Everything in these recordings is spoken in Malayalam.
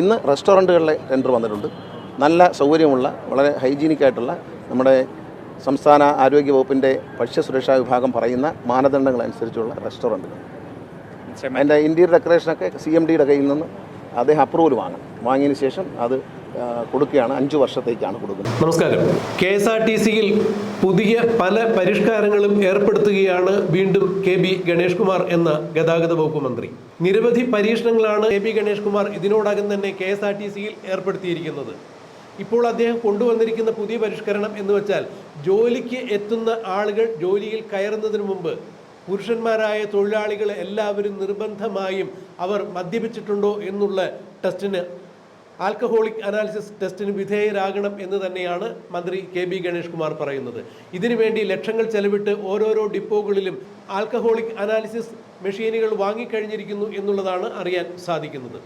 ഇന്ന് റെസ്റ്റോറന്റുകളിലെ ടെൻഡർ വന്നിട്ടുണ്ട്. നല്ല സൗകര്യമുള്ള വളരെ ഹൈജീനിക് ആയിട്ടുള്ള നമ്മുടെ സംസ്ഥാന ആരോഗ്യ വകുപ്പിന്റെ ഭക്ഷ്യസുരക്ഷാ വിഭാഗം പറയുന്ന മാനദണ്ഡങ്ങൾ അനുസരിച്ചുള്ള റെസ്റ്റോറന്റുകൾ. അതിന്റെ ഇന്റീരിയർ ഡെക്കറേഷനൊക്കെ സി എം ഡിയുടെ കയ്യിൽ നിന്ന് അദ്ദേഹം അപ്രൂവൽ വാങ്ങും. വാങ്ങിയതിന് ശേഷം അത് കൊടുക്കുകയാണ്. അഞ്ച് വർഷത്തേക്കാണ് കൊടുക്കുന്നത്. നമസ്കാരം. കെ എസ് ആർ ടി സിയിൽ പുതിയ പല പരിഷ്കാരങ്ങളും ഏർപ്പെടുത്തുകയാണ് വീണ്ടും കെ ബി ഗണേഷ് കുമാർ എന്ന ഗതാഗത വകുപ്പ് മന്ത്രി. നിരവധി പരീക്ഷണങ്ങളാണ് കെ ബി ഗണേഷ് കുമാർ ഇതിനോടകം തന്നെ കെ എസ് ആർ ടി സിയിൽ ഏർപ്പെടുത്തിയിരിക്കുന്നത്. ഇപ്പോൾ അദ്ദേഹം കൊണ്ടുവന്നിരിക്കുന്ന പുതിയ പരിഷ്കരണം എന്ന് വെച്ചാൽ ജോലിക്ക് എത്തുന്ന ആളുകൾ ജോലിയിൽ കയറുന്നതിന് മുമ്പ് പുരുഷന്മാരായ തൊഴിലാളികൾ എല്ലാവരും നിർബന്ധമായും അവർ മദ്യപിച്ചിട്ടുണ്ടോ എന്നുള്ള ടെസ്റ്റിന് ആൽക്കഹോളിക് അനാലിസിസ് ടെസ്റ്റിന് വിധേയരാകണം എന്ന് തന്നെയാണ് മന്ത്രി കെ ബി ഗണേഷ് കുമാർ പറയുന്നത്. ഇതിനുവേണ്ടി ലക്ഷങ്ങൾ ചെലവിട്ട് ഓരോരോ ഡിപ്പോകളിലും ആൽക്കഹോളിക് അനാലിസിസ് മെഷീനുകൾ വാങ്ങിക്കഴിഞ്ഞിരിക്കുന്നു എന്നുള്ളതാണ് അറിയാൻ സാധിക്കുന്നത്.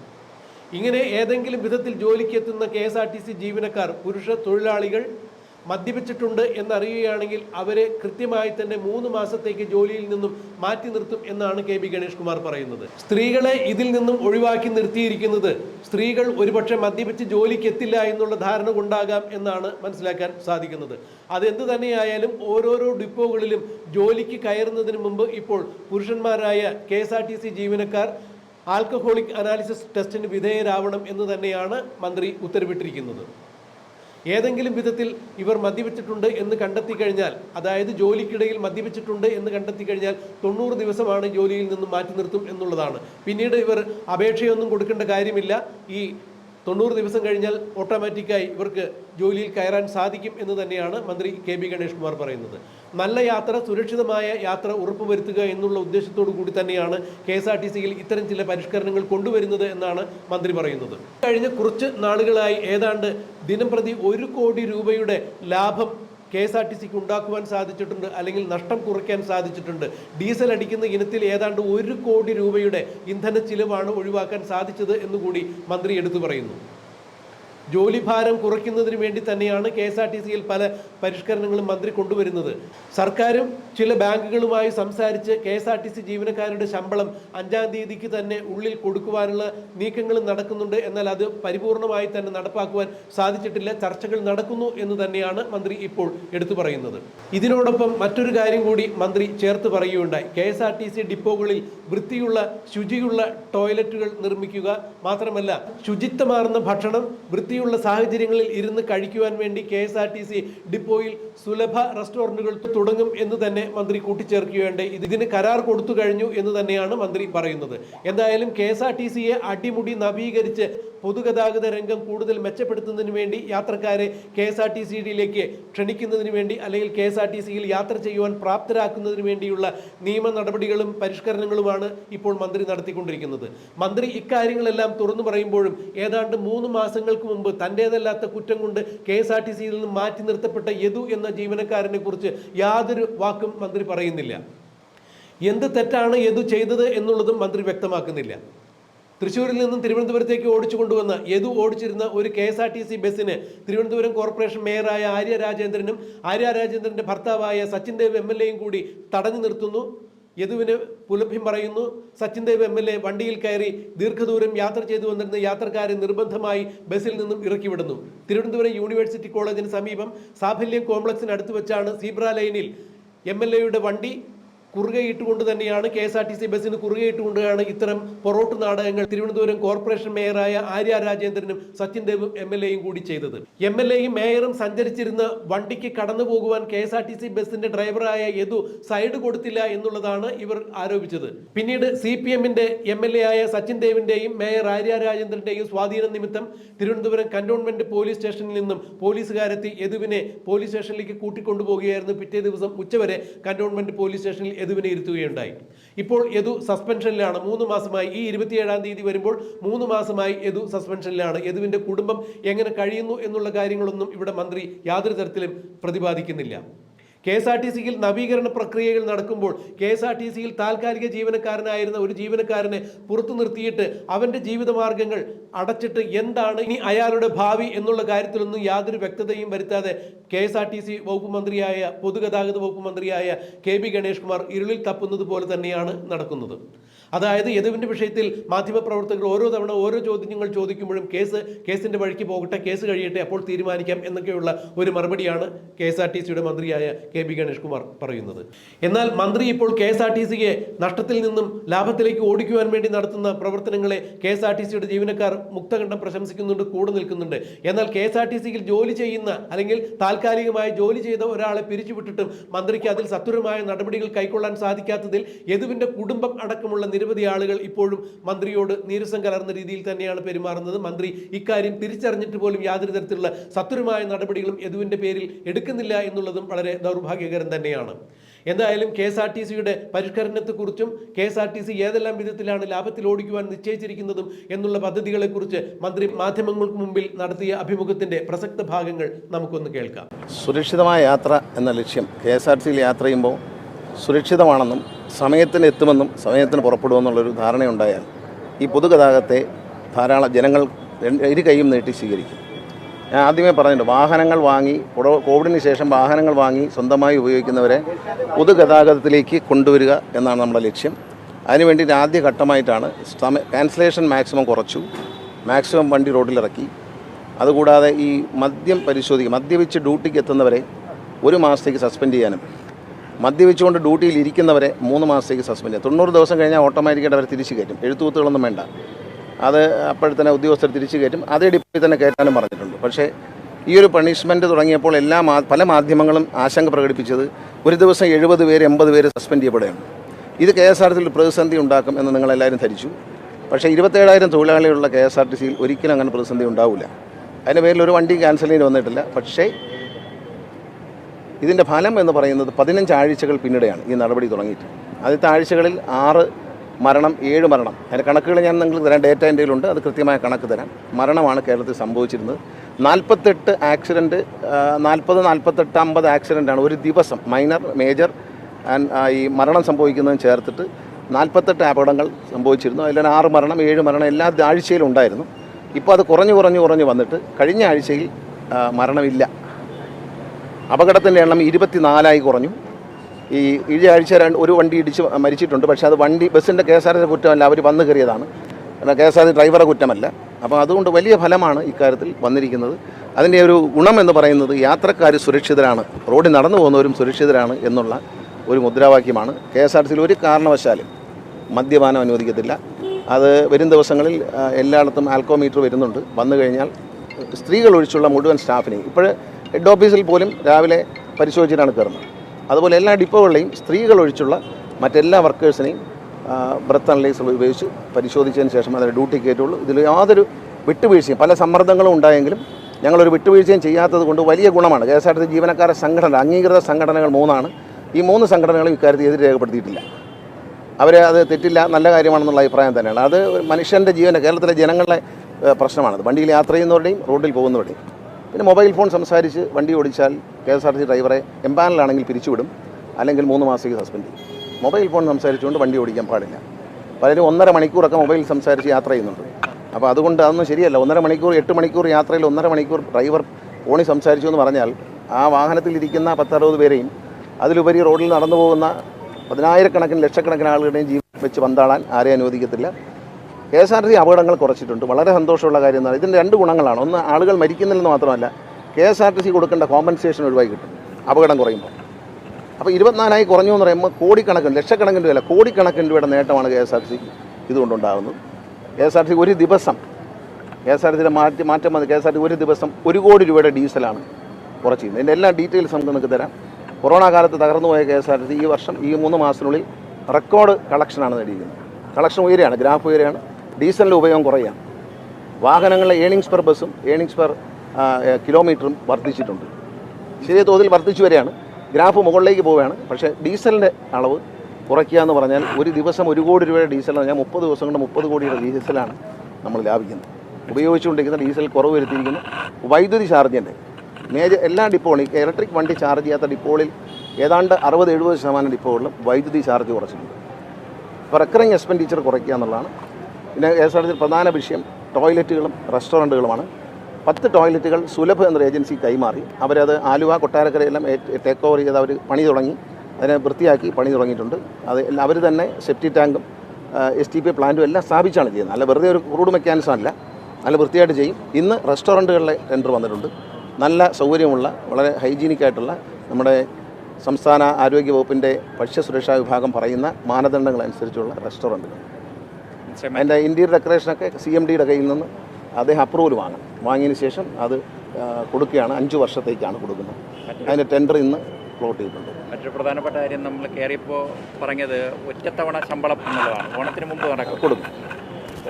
ഇങ്ങനെ ഏതെങ്കിലും വിധത്തിൽ ജോലിക്കെത്തുന്ന K S R T C ജീവനക്കാർ പുരുഷ തൊഴിലാളികൾ മദ്യപിച്ചിട്ടുണ്ട് എന്നറിയുകയാണെങ്കിൽ അവരെ കൃത്യമായി തന്നെ മൂന്ന് മാസത്തേക്ക് ജോലിയിൽ നിന്നും മാറ്റി നിർത്തും എന്നാണ് കെ ബി ഗണേഷ് കുമാർ പറയുന്നത്. സ്ത്രീകളെ ഇതിൽ നിന്നും ഒഴിവാക്കി നിർത്തിയിരിക്കുന്നത് സ്ത്രീകൾ ഒരുപക്ഷെ മദ്യപിച്ച് ജോലിക്ക് എത്തില്ല എന്നുള്ള ധാരണ കൊണ്ടാകാം എന്നാണ് മനസ്സിലാക്കാൻ സാധിക്കുന്നത്. അതെന്ത് തന്നെയായാലും ഓരോരോ ഡിപ്പോകളിലും ജോലിക്ക് കയറുന്നതിന് മുമ്പ് ഇപ്പോൾ പുരുഷന്മാരായ K S R T C ജീവനക്കാർ ആൽക്കഹോളിക് അനാലിസിസ് ടെസ്റ്റിന് വിധേയരാവണം എന്ന് തന്നെയാണ് മന്ത്രി ഉത്തരവിട്ടിരിക്കുന്നത്. ഏതെങ്കിലും വിധത്തിൽ ഇവർ മദ്യപിച്ചിട്ടുണ്ട് എന്ന് കണ്ടെത്തി കഴിഞ്ഞാൽ അതായത് ജോലിക്കിടയിൽ മദ്യപിച്ചിട്ടുണ്ട് എന്ന് കണ്ടെത്തി കഴിഞ്ഞാൽ തൊണ്ണൂറ് ദിവസമാണ് ജോലിയിൽ നിന്നും മാറ്റി നിർത്തും എന്നുള്ളതാണ്. പിന്നീട് ഇവർ അപേക്ഷയൊന്നും കൊടുക്കേണ്ട കാര്യമില്ല. ഈ തൊണ്ണൂറ് ദിവസം കഴിഞ്ഞാൽ ഓട്ടോമാറ്റിക്കായി ഇവർക്ക് ജോലിയിൽ കയറാൻ സാധിക്കും എന്ന് തന്നെയാണ് മന്ത്രി കെ ബി ഗണേഷ് കുമാർ പറയുന്നത്. നല്ല യാത്ര സുരക്ഷിതമായ യാത്ര ഉറപ്പുവരുത്തുക എന്നുള്ള ഉദ്ദേശത്തോടു കൂടി തന്നെയാണ് കെ എസ് ആർ ടി സിയിൽ ഇത്തരം ചില പരിഷ്കരണങ്ങൾ കൊണ്ടുവരുന്നത് എന്നാണ് മന്ത്രി പറയുന്നത്. കഴിഞ്ഞ കുറച്ച് നാളുകളായി ഏതാണ്ട് ദിനംപ്രതി ഒരു കോടി രൂപയുടെ ലാഭം കെ എസ് ആർ ടി സിക്ക് ഉണ്ടാക്കുവാൻ സാധിച്ചിട്ടുണ്ട് അല്ലെങ്കിൽ നഷ്ടം കുറയ്ക്കാൻ സാധിച്ചിട്ടുണ്ട്. ഡീസൽ അടിക്കുന്ന ഇനത്തിൽ ഏതാണ്ട് ഒരു കോടി രൂപയുടെ ഇന്ധന ചിലവാണ് ഒഴിവാക്കാൻ സാധിച്ചത് എന്നുകൂടി മന്ത്രി എടുത്തു പറയുന്നു. ജോലിഭാരം കുറയ്ക്കുന്നതിന് വേണ്ടി തന്നെയാണ് കെ എസ് ആർ ടി സിയിൽ പല പരിഷ്കരണങ്ങളും മന്ത്രി കൊണ്ടുവരുന്നത്. സർക്കാരും ചില ബാങ്കുകളുമായി സംസാരിച്ച് K S R T C ജീവനക്കാരുടെ ശമ്പളം അഞ്ചാം തീയതിക്ക് തന്നെ ഉള്ളിൽ കൊടുക്കുവാനുള്ള നീക്കങ്ങളും നടക്കുന്നുണ്ട്. എന്നാൽ അത് പരിപൂർണമായി തന്നെ നടപ്പാക്കുവാൻ സാധിച്ചിട്ടില്ല. ചർച്ചകൾ നടക്കുന്നു എന്ന് തന്നെയാണ് മന്ത്രി ഇപ്പോൾ എടുത്തു പറയുന്നത്. ഇതിനോടൊപ്പം മറ്റൊരു കാര്യം കൂടി മന്ത്രി ചേർത്ത് പറയുകയുണ്ടായി. K S R T C ഡിപ്പോകളിൽ വൃത്തിയുള്ള ശുചിയുള്ള ടോയ്ലറ്റുകൾ നിർമ്മിക്കുക മാത്രമല്ല ശുചിത്വമാർന്ന ഭക്ഷണം വൃത്തിയുള്ള സാഹചര്യങ്ങളിൽ ഇരുന്ന് കഴിക്കുവാൻ വേണ്ടി K S R T C ഡിപ്പോയിൽ സുലഭ റെസ്റ്റോറന്റുകൾ തുടങ്ങും എന്ന് തന്നെ മന്ത്രി കൂട്ടിച്ചേർക്കുകയുണ്ടായി. ഇതിന് കരാർ കൊടുത്തു കഴിഞ്ഞു എന്ന് തന്നെയാണ് മന്ത്രി പറയുന്നത്. എന്തായാലും കെ എസ് ആർ ടി സിയെ അടിമുടി നവീകരിച്ച് പൊതുഗതാഗത രംഗം കൂടുതൽ മെച്ചപ്പെടുത്തുന്നതിന് വേണ്ടി യാത്രക്കാരെ കെ എസ് ആർ ടി സിയിലേക്ക് ക്ഷണിക്കുന്നതിന് വേണ്ടി അല്ലെങ്കിൽ കെ എസ് ആർ ടി സിയിൽ യാത്ര ചെയ്യുവാൻ പ്രാപ്തരാക്കുന്നതിന് വേണ്ടിയുള്ള നിയമ നടപടികളും പരിഷ്കരണങ്ങളുമാണ് ഇപ്പോൾ മന്ത്രി നടത്തിക്കൊണ്ടിരിക്കുന്നത്. മന്ത്രി ഇക്കാര്യങ്ങളെല്ലാം തുറന്നു പറയുമ്പോഴും ഏതാണ്ട് മൂന്ന് മാസങ്ങൾക്ക് മുമ്പ് തന്റേതല്ലാത്ത കുറ്റം കൊണ്ട് കെ എസ് ആർ ടി സിയിൽ നിന്ന് മാറ്റി നിർത്തപ്പെട്ട യദു എന്ന ജീവനക്കാരനെ കുറിച്ച് യാതൊരു വാക്കും മന്ത്രി പറയുന്നില്ല. എന്ത് തെറ്റാണ് യദു ചെയ്തത് എന്നുള്ളതും മന്ത്രി വ്യക്തമാക്കുന്നില്ല. തൃശ്ശൂരിൽ നിന്നും തിരുവനന്തപുരത്തേക്ക് ഓടിച്ചു കൊണ്ടുവന്ന യദു ഓടിച്ചിരുന്ന ഒരു K S R T C ബസ്സിന് തിരുവനന്തപുരം കോർപ്പറേഷൻ മേയറായ ആര്യ രാജേന്ദ്രനും ആര്യ രാജേന്ദ്രന്റെ ഭർത്താവായ സച്ചിൻ ദേവ് എം എൽ എയും കൂടി തടഞ്ഞു നിർത്തുന്നു. യദുവിന് പുലഭ്യം പറയുന്നു Sachin Dev M L A വണ്ടിയിൽ കയറി ദീർഘദൂരം യാത്ര ചെയ്തു വന്നിരുന്ന യാത്രക്കാരെ നിർബന്ധമായി ബസ്സിൽ നിന്നും ഇറക്കിവിടുന്നു. തിരുവനന്തപുരം യൂണിവേഴ്സിറ്റി കോളേജിന് സമീപം സാഫല്യം കോംപ്ലക്സിനടുത്ത് വെച്ചാണ് സീബ്ര ലൈനിൽ എം എൽ എയുടെ വണ്ടി കുറുകയിട്ടുകൊണ്ട് തന്നെയാണ് K S R T C ബസ്സിന് കുറുകയിട്ടുകൊണ്ടാണ് ഇത്തരം പൊറോട്ട് നാടകങ്ങൾ തിരുവനന്തപുരം കോർപ്പറേഷൻ മേയറായ ആര്യ രാജേന്ദ്രനും സച്ചിൻ ദേവും എം എൽ എയും കൂടി ചെയ്തത്. എം എൽ എയും മേയറും സഞ്ചരിച്ചിരുന്ന വണ്ടിക്ക് കടന്നു പോകുവാൻ K S R T C ബസ്സിന്റെ ഡ്രൈവറായ യദു സൈഡ് കൊടുത്തില്ല എന്നുള്ളതാണ് ഇവർ ആരോപിച്ചത്. പിന്നീട് സി പി എമ്മിന്റെ എം എൽ എ ആയ സച്ചിൻ ദേവിന്റെയും മേയർ ആര്യ രാജേന്ദ്രന്റെയും സ്വാധീന നിമിത്തം തിരുവനന്തപുരം കന്റോൺമെന്റ് പോലീസ് സ്റ്റേഷനിൽ നിന്നും പോലീസുകാരെത്തി യദുവിനെ പോലീസ് സ്റ്റേഷനിലേക്ക് കൂട്ടിക്കൊണ്ടുപോകുകയായിരുന്നു. പിറ്റേ ദിവസം ഉച്ചവരെ കന്റോൺമെന്റ് പോലീസ് സ്റ്റേഷനിൽ യദുവിനെ ഇരുത്തുകയുണ്ടായി. ഇപ്പോൾ യദു സസ്പെൻഷനിലാണ് മൂന്ന് മാസമായി. ഈ ഇരുപത്തിയേഴാം തീയതി വരുമ്പോൾ മൂന്ന് മാസമായി യദു സസ്പെൻഷനിലാണ് യദുവിന്റെ കുടുംബം എങ്ങനെ കഴിയുന്നു എന്നുള്ള കാര്യങ്ങളൊന്നും ഇവിടെ മന്ത്രി യാതൊരു തരത്തിലും പ്രതിപാദിക്കുന്നില്ല. കെ എസ് ആർ ടി സിയിൽ നവീകരണ പ്രക്രിയകൾ നടക്കുമ്പോൾ കെ എസ് ആർ ടി സിയിൽ താൽക്കാലിക ജീവനക്കാരനായിരുന്ന ഒരു ജീവനക്കാരനെ പുറത്തു നിർത്തിയിട്ട് അവന്റെ ജീവിതമാർഗങ്ങൾ അടച്ചിട്ട് എന്താണ് ഇനി അയാളുടെ ഭാവി എന്നുള്ള കാര്യത്തിലൊന്നും യാതൊരു വ്യക്തതയും വരുത്താതെ K S R T C വകുപ്പ് മന്ത്രിയായ പൊതുഗതാഗത വകുപ്പ് മന്ത്രിയായ കെ ബി ഗണേഷ് കുമാർ ഇരുളിൽ തപ്പുന്നത് പോലെ തന്നെയാണ് നടക്കുന്നത്. അതായത് യദുവിന്റെ വിഷയത്തിൽ മാധ്യമപ്രവർത്തകർ ഓരോ തവണ ഓരോ ചോദ്യങ്ങൾ ചോദിക്കുമ്പോഴും കേസ് കേസിന്റെ വഴിക്ക് പോകട്ടെ കേസ് കഴിയട്ടെ അപ്പോൾ തീരുമാനിക്കാം എന്നൊക്കെയുള്ള ഒരു മറുപടിയാണ് കെ എസ് ആർ ടി സിയുടെ മന്ത്രിയായ കെ ബി ഗണേഷ് കുമാർ പറയുന്നത്. എന്നാൽ മന്ത്രി ഇപ്പോൾ കെ എസ് ആർ ടി സിയെ നഷ്ടത്തിൽ നിന്നും ലാഭത്തിലേക്ക് ഓടിക്കുവാൻ വേണ്ടി നടത്തുന്ന പ്രവർത്തനങ്ങളെ കെ എസ് ആർ ടി സിയുടെ ജീവനക്കാർ മുക്തകണ്ഠം പ്രശംസിക്കുന്നുണ്ട് കൂടെ നിൽക്കുന്നുണ്ട്. എന്നാൽ കെ എസ് ആർ ടി സിയിൽ ജോലി ചെയ്യുന്ന അല്ലെങ്കിൽ താൽക്കാലികമായി ജോലി ചെയ്ത ഒരാളെ പിരിച്ചുവിട്ടിട്ടും മന്ത്രിക്ക് അതിൽ സത്വരമായ നടപടികൾ കൈക്കൊള്ളാൻ സാധിക്കാത്തതിൽ യദുവിന്റെ കുടുംബം അടക്കമുള്ള നിരവധി ആളുകൾ ഇപ്പോഴും മന്ത്രിയോട് നീരസം കലർന്ന രീതിയിൽ തന്നെയാണ് പെരുമാറുന്നത്. മന്ത്രി ഇക്കാര്യം തിരിച്ചറിഞ്ഞിട്ട് പോലും യാതൊരു തരത്തിലുള്ള സത്വരമായ നടപടികളും യദുവിന്റെ പേരിൽ എടുക്കുന്നില്ല എന്നുള്ളതും വളരെ ദൗർഭാഗ്യകരം തന്നെയാണ്. എന്തായാലും കെ എസ് ആർ ടി സിയുടെ പരിഷ്കരണത്തെക്കുറിച്ചും K S R T C ഏതെല്ലാം വിധത്തിലാണ് ലാഭത്തിൽ ഓടിക്കുവാൻ നിശ്ചയിച്ചിരിക്കുന്നതും എന്നുള്ള പദ്ധതികളെക്കുറിച്ച് മന്ത്രി മാധ്യമങ്ങൾക്ക് മുമ്പിൽ നടത്തിയ അഭിമുഖത്തിന്റെ പ്രസക്ത ഭാഗങ്ങൾ നമുക്കൊന്ന് കേൾക്കാം. സുരക്ഷിതമായ യാത്ര എന്ന ലക്ഷ്യം കെ എസ് ആർ ടി സിയിൽ യാത്ര ചെയ്യുമ്പോൾ സുരക്ഷിതമാണെന്നും സമയത്തിന് എത്തുമെന്നും സമയത്തിന് പുറപ്പെടുമെന്നുള്ളൊരു ധാരണയുണ്ടായാൽ ഈ പൊതുഗതാഗതത്തെ ധാരാളം ജനങ്ങൾ ഇരു കൈയും നീട്ടി സ്വീകരിക്കും. ഞാൻ ആദ്യമേ പറഞ്ഞിട്ടുണ്ട് വാഹനങ്ങൾ വാങ്ങി കോവിഡിന് ശേഷം വാഹനങ്ങൾ വാങ്ങി സ്വന്തമായി ഉപയോഗിക്കുന്നവരെ പൊതുഗതാഗതത്തിലേക്ക് കൊണ്ടുവരിക എന്നാണ് നമ്മുടെ ലക്ഷ്യം. അതിനുവേണ്ടി ആദ്യ ഘട്ടമായിട്ടാണ് സമയ ക്യാൻസലേഷൻ മാക്സിമം കുറച്ചു. മാക്സിമം വണ്ടി റോഡിലിറക്കി. അതുകൂടാതെ ഈ മദ്യം പരിശോധിക്കുക മദ്യപിച്ച് ഡ്യൂട്ടിക്ക് എത്തുന്നവരെ ഒരു മാസത്തേക്ക് സസ്പെൻഡ് ചെയ്യാനും മദ്യപിച്ചുകൊണ്ട് ഡ്യൂട്ടിയിൽ ഇരിക്കുന്നവരെ മൂന്ന് മാസത്തേക്ക് സസ്പെൻഡ് ചെയ്യാം. തൊണ്ണൂറ് ദിവസം കഴിഞ്ഞാൽ ഓട്ടോമാറ്റിക്കായിട്ട് അവരെ തിരിച്ചു കയറ്റും. എഴുത്തുകൂത്തുകളൊന്നും വേണ്ട. അത് അപ്പോഴത്തന്നെ ഉദ്യോഗസ്ഥർ തിരിച്ചു കയറ്റും. അതേ ഡിപ്പോയിൽ തന്നെ കയറ്റാനും പറഞ്ഞിട്ടുണ്ട്. പക്ഷേ ഈ ഒരു പണിഷ്മെന്റ് തുടങ്ങിയപ്പോൾ എല്ലാ പല മാധ്യമങ്ങളും ആശങ്ക പ്രകടിപ്പിച്ചത് ഒരു ദിവസം എഴുപത് പേര് എൺപത് പേര് സസ്പെൻഡ് ചെയ്യപ്പെടുകയാണ്. ഇത് കെ എസ് ആർ ടി പ്രതിസന്ധി ഉണ്ടാക്കും എന്ന് നിങ്ങളെല്ലാവരും ധരിച്ചു. പക്ഷേ ഇരുപത്തേഴായിരം തൊഴിലാളികളുള്ള കെ എസ് ആർ ടി സിയിൽ ഒരിക്കലും അങ്ങനെ പ്രതിസന്ധി ഉണ്ടാവില്ല. അതിന്റെ പേരിൽ ഒരു വണ്ടി ക്യാൻസൽ ചെയ്ത് വന്നിട്ടില്ല. പക്ഷേ ഇതിന്റെ ഫലം എന്ന് പറയുന്നത് പതിനഞ്ച് ആഴ്ചകൾ പിന്നിടെയാണ് ഈ നടപടി തുടങ്ങിയിട്ട്. ആദ്യത്തെ ആഴ്ചകളിൽ ആറ് മരണം ഏഴ് മരണം. അതിന്റെ കണക്കുകൾ ഞാൻ നിങ്ങൾക്ക് തരാം. ഡേറ്റ എന്റെ കയ്യിലുണ്ട്. അത് കൃത്യമായ കണക്ക് തരാം. മരണമാണ് കേരളത്തിൽ സംഭവിച്ചിരുന്നത്. നാൽപ്പത്തെട്ട് ആക്സിഡന്റ് നാൽപ്പത് നാൽപ്പത്തെട്ട് അമ്പത് ആക്സിഡന്റാണ് ഒരു ദിവസം മൈനർ മേജർ ഈ മരണം സംഭവിക്കുന്നതും ചേർത്തിട്ട് നാൽപ്പത്തെട്ട് അപകടങ്ങൾ സംഭവിച്ചിരുന്നു. അതിൽ ആറ് മരണം ഏഴ് മരണം എല്ലാ ആഴ്ചയിലും ഉണ്ടായിരുന്നു. ഇപ്പോൾ അത് കുറഞ്ഞു കുറഞ്ഞു കുറഞ്ഞു വന്നിട്ട് കഴിഞ്ഞ ആഴ്ചയിൽ മരണമില്ല. അപകടത്തിന്റെ എണ്ണം ഇരുപത്തിനാലായി കുറഞ്ഞു. ഈ ഈ രണ്ട് ഒരു വണ്ടി ഇടിച്ച് മരിച്ചിട്ടുണ്ട്. പക്ഷേ അത് വണ്ടി ബസ്സിന്റെ കെ എസ് ആർ ടി കുറ്റമല്ല. അവർ വന്നു കയറിയതാണ്. കെ എസ് ആർ ടി ഡ്രൈവറെ കുറ്റമല്ല. അപ്പോൾ അതുകൊണ്ട് വലിയ ഫലമാണ് ഇക്കാര്യത്തിൽ വന്നിരിക്കുന്നത്. അതിന്റെ ഒരു ഗുണം എന്ന് പറയുന്നത് യാത്രക്കാർ സുരക്ഷിതരാണ്. റോഡിൽ നടന്നു പോകുന്നവരും സുരക്ഷിതരാണ് എന്നുള്ള ഒരു മുദ്രാവാക്യമാണ്. കെ എസ് ആർ ടി സിയിൽ ഒരു കാരണവശാലും മദ്യപാനം അനുവദിക്കത്തില്ല. അത് വരും ദിവസങ്ങളിൽ എല്ലായിടത്തും ആൽക്കോമീറ്റർ വരുന്നുണ്ട്. വന്നു കഴിഞ്ഞാൽ സ്ത്രീകൾ ഒഴിച്ചുള്ള മുഴുവൻ സ്റ്റാഫിനെയും. ഇപ്പോൾ ഹെഡ് ഓഫീസിൽ പോലും രാവിലെ പരിശോധിച്ചിട്ടാണ് കയറുന്നത്. അതുപോലെ എല്ലാ ഡിപ്പോകളിലെയും സ്ത്രീകൾ ഒഴിച്ചുള്ള മറ്റെല്ലാ വർക്കേഴ്സിനെയും ബ്രത്ത് അനലൈസർ ഉപയോഗിച്ച് പരിശോധിച്ചതിന് ശേഷം അതിന് ഡ്യൂട്ടി കയറ്റുള്ളൂ. ഇതിൽ യാതൊരു വിട്ടുവീഴ്ചയും പല സമ്മർദ്ദങ്ങളും ഉണ്ടായെങ്കിലും ഞങ്ങളൊരു വിട്ടുവീഴ്ചയും ചെയ്യാത്തത് കൊണ്ട് വലിയ ഗുണമാണ്. കെ എസ് ആർ ടി ജീവനക്കാരെ സംഘടന അംഗീകൃത സംഘടനകൾ മൂന്നാണ്. ഈ മൂന്ന് സംഘടനകളും ഇക്കാര്യത്തിൽ എതിര് രേഖപ്പെടുത്തിയിട്ടില്ല. അവർ അത് തെറ്റില്ല നല്ല കാര്യമാണെന്നുള്ള അഭിപ്രായം തന്നെയാണ്. അത് മനുഷ്യന്റെ ജീവന കേരളത്തിലെ ജനങ്ങളുടെ പ്രശ്നമാണ്. വണ്ടിയിൽ യാത്ര ചെയ്യുന്നവരുടെയും റോഡിൽ പോകുന്നവരുടെയും. പിന്നെ മൊബൈൽ ഫോൺ സംസാരിച്ച് വണ്ടി ഓടിച്ചാൽ കെ എസ് ആർ ടി ഡ്രൈവറെ എംപാനലാണെങ്കിൽ പിരിച്ചുവിടും. അല്ലെങ്കിൽ മൂന്ന് മാസത്തേക്ക് സസ്പെൻഡ് ചെയ്യും. മൊബൈൽ ഫോൺ സംസാരിച്ചുകൊണ്ട് വണ്ടി ഓടിക്കാൻ പാടില്ല. പലരും ഒന്നര മണിക്കൂറൊക്കെ മൊബൈൽ സംസാരിച്ച് യാത്ര ചെയ്യുന്നുണ്ട്. അപ്പോൾ അതുകൊണ്ട് അതൊന്നും ശരിയല്ല. ഒന്നര മണിക്കൂർ എട്ട് മണിക്കൂർ യാത്രയിൽ ഒന്നര മണിക്കൂർ ഡ്രൈവർ ഫോണിൽ സംസാരിച്ചു എന്ന് പറഞ്ഞാൽ ആ വാഹനത്തിലിരിക്കുന്ന പത്തറുപത് പേരെയും അതിലുപരി റോഡിൽ നടന്നു പോകുന്ന പതിനായിരക്കണക്കിന് ലക്ഷക്കണക്കിന് ആളുകളുടെയും ജീവൻ വെച്ച് പന്താളാൻ ആരെയും അനുവദിക്കത്തില്ല. കെ എസ് ആർ ടി അപകടങ്ങൾ കുറച്ചിട്ടുണ്ട്. വളരെ സന്തോഷമുള്ള കാര്യം എന്നാണ്. ഇതിന്റെ രണ്ട് ഗുണങ്ങളാണ്. ഒന്ന് ആളുകൾ മരിക്കുന്നില്ലെന്ന് മാത്രമല്ല K S R T C കൊടുക്കേണ്ട കോമ്പൻസേഷൻ ഒഴിവായി കിട്ടും. അപകടം കുറയുമ്പോൾ. അപ്പോൾ ഇരുപത്തിനാലായി കുറഞ്ഞു എന്ന് പറയുമ്പോൾ കോടിക്കണക്കിന് ലക്ഷക്കണക്കിന് രൂപയല്ല കോടിക്കണക്കിന് രൂപയുടെ നേട്ടമാണ് കെ എസ് ആർ ടി സിക്ക് ഇതുകൊണ്ടുണ്ടാകുന്നത്. കെ എസ് ആർ ടി ഒരു ദിവസം കെ എസ് ആർ ടി സിയുടെ മാറ്റി മാറ്റം വന്ന് കെ എസ് ആർ ടി ഒരു ദിവസം ഒരു കോടി രൂപയുടെ ഡീസലാണ് കുറച്ചിരുന്നത്. ഇതിന്റെ എല്ലാ ഡീറ്റെയിൽസ് നമുക്ക് നിങ്ങൾക്ക് തരാം. കൊറോണ കാലത്ത് തകർന്നു പോയ K S R T C ഈ വർഷം ഈ മൂന്ന് മാസത്തിനുള്ളിൽ റെക്കോർഡ് കളക്ഷനാണ് നേടിയിരിക്കുന്നത്. കളക്ഷൻ ഉയരുകയാണ് ഗ്രാഫ് ഉയരുകയാണ് ഡീസലിന്റെ ഉപയോഗം കുറയുകയാണ് വാഹനങ്ങളുടെ ഏണിങ്സ് പെർ ബസ്സും ഏണിങ്സ് പെർ കിലോമീറ്ററും വർദ്ധിച്ചിട്ടുണ്ട്. ചെറിയ തോതിൽ വർദ്ധിച്ചു വരികയാണ്. ഗ്രാഫ് മുകളിലേക്ക് പോവുകയാണ്. പക്ഷേ ഡീസലിന്റെ അളവ് കുറയ്ക്കുക എന്ന് പറഞ്ഞാൽ ഒരു ദിവസം ഒരു കോടി രൂപയുടെ ഡീസൽ എന്ന് പറഞ്ഞാൽ മുപ്പത് ദിവസം കൊണ്ട് മുപ്പത് കോടിയുടെ ഡീസലാണ് നമ്മൾ ലാഭിക്കുന്നത്. ഉപയോഗിച്ചുകൊണ്ടിരിക്കുന്ന ഡീസൽ കുറവ് വരുത്തിയിരിക്കുന്നു. വൈദ്യുതി ചാർജിന്റെ മേജർ എല്ലാ ഡിപ്പോകളും ഇലക്ട്രിക് വണ്ടി ചാർജ് ചെയ്യാത്ത ഡിപ്പോളിൽ ഏതാണ്ട് അറുപത് എഴുപത് ശതമാനം ഡിപ്പോകളിലും വൈദ്യുതി ചാർജ് കുറച്ചിട്ടുണ്ട്. റെക്കറിങ് എക്സ്പെൻഡിച്ചർ കുറയ്ക്കുക എന്നുള്ളതാണ് പിന്നെ കെ എസ് ആർ ടി പ്രധാന വിഷയം ടോയ്ലറ്റുകളും റെസ്റ്റോറന്റുകളുമാണ്. പത്ത് ടോയ്ലറ്റുകൾ സുലഭ എന്നൊരു ഏജൻസി കൈമാറി. അവരത് ആലുവ കൊട്ടാരക്കരയെല്ലാം ടേക്ക് ഓവർ ചെയ്ത് അവർ പണി തുടങ്ങി. അതിനെ വൃത്തിയാക്കി പണി തുടങ്ങിയിട്ടുണ്ട്. അത് അവർ തന്നെ സെപ്റ്റി ടാങ്കും എസ് ടി പി പ്ലാന്റും എല്ലാം സ്ഥാപിച്ചാണ് ചെയ്യുന്നത്. അല്ല വെറുതെ ഒരു ക്രൂഡ് മെക്കാനിസം അല്ല. നല്ല വൃത്തിയായിട്ട് ചെയ്യും. ഇന്ന് റെസ്റ്റോറന്റുകളിലെ ടെൻഡർ വന്നിട്ടുണ്ട്. നല്ല സൗകര്യമുള്ള വളരെ ഹൈജീനിക്കായിട്ടുള്ള നമ്മുടെ സംസ്ഥാന ആരോഗ്യ വകുപ്പിന്റെ ഭക്ഷ്യസുരക്ഷാ വിഭാഗം പറയുന്ന മാനദണ്ഡങ്ങൾ അനുസരിച്ചുള്ള റെസ്റ്റോറന്റുകൾ. അതിന്റെ ഇന്റീരിയർ ഡെക്കറേഷനൊക്കെ സി എം ഡിയുടെ കയ്യിൽ നിന്ന് അദ്ദേഹം അപ്രൂവൽ വാങ്ങും. വാങ്ങിയതിന് ശേഷം അത് കൊടുക്കുകയാണ്. അഞ്ച് വർഷത്തേക്കാണ് കൊടുക്കുന്നത്. അതിന്റെ ടെൻഡർ ഇന്ന് പ്ലോട്ട് ചെയ്തിട്ടുണ്ട്. മറ്റൊരു പ്രധാനപ്പെട്ട കാര്യം നമ്മൾ കയറിയപ്പോൾ പറഞ്ഞത് ഒറ്റത്തവണ ശമ്പളം എന്നുള്ളതാണ് ഓണത്തിന് മുമ്പ് നടക്കും. കൊടുക്കും.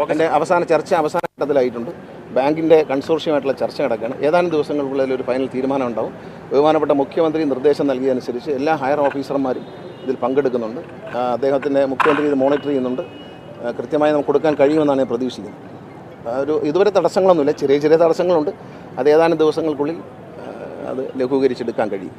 അതിന്റെ അവസാന ചർച്ച അവസാന ഘട്ടത്തിലായിട്ടുണ്ട് ബാങ്കിന്റെ കൺസോർഷ്യമായിട്ടുള്ള ചർച്ച നടക്കുകയാണ്. ഏതാനും ദിവസങ്ങൾക്കുള്ളിൽ ഒരു ഫൈനൽ തീരുമാനം ഉണ്ടാവും. ബഹുമാനപ്പെട്ട മുഖ്യമന്ത്രി നിർദ്ദേശം നൽകിയതനുസരിച്ച് എല്ലാ ഹയർ ഓഫീസർമാരും ഇതിൽ പങ്കെടുക്കുന്നുണ്ട്. അദ്ദേഹത്തിന്റെ മുഖ്യമന്ത്രി ഇത് മോണിറ്റർ ചെയ്യുന്നുണ്ട്. കൃത്യമായി നമുക്ക് കൊടുക്കാൻ കഴിയുമെന്നാണ് ഞാൻ പ്രതീക്ഷിക്കുന്നത്. ഒരു ഇതുവരെ തടസ്സങ്ങളൊന്നുമില്ല. ചെറിയ ചെറിയ തടസ്സങ്ങളുണ്ട്. അത് ഏതാനും ദിവസങ്ങൾക്കുള്ളിൽ അത് ലഘൂകരിച്ചെടുക്കാൻ കഴിയും.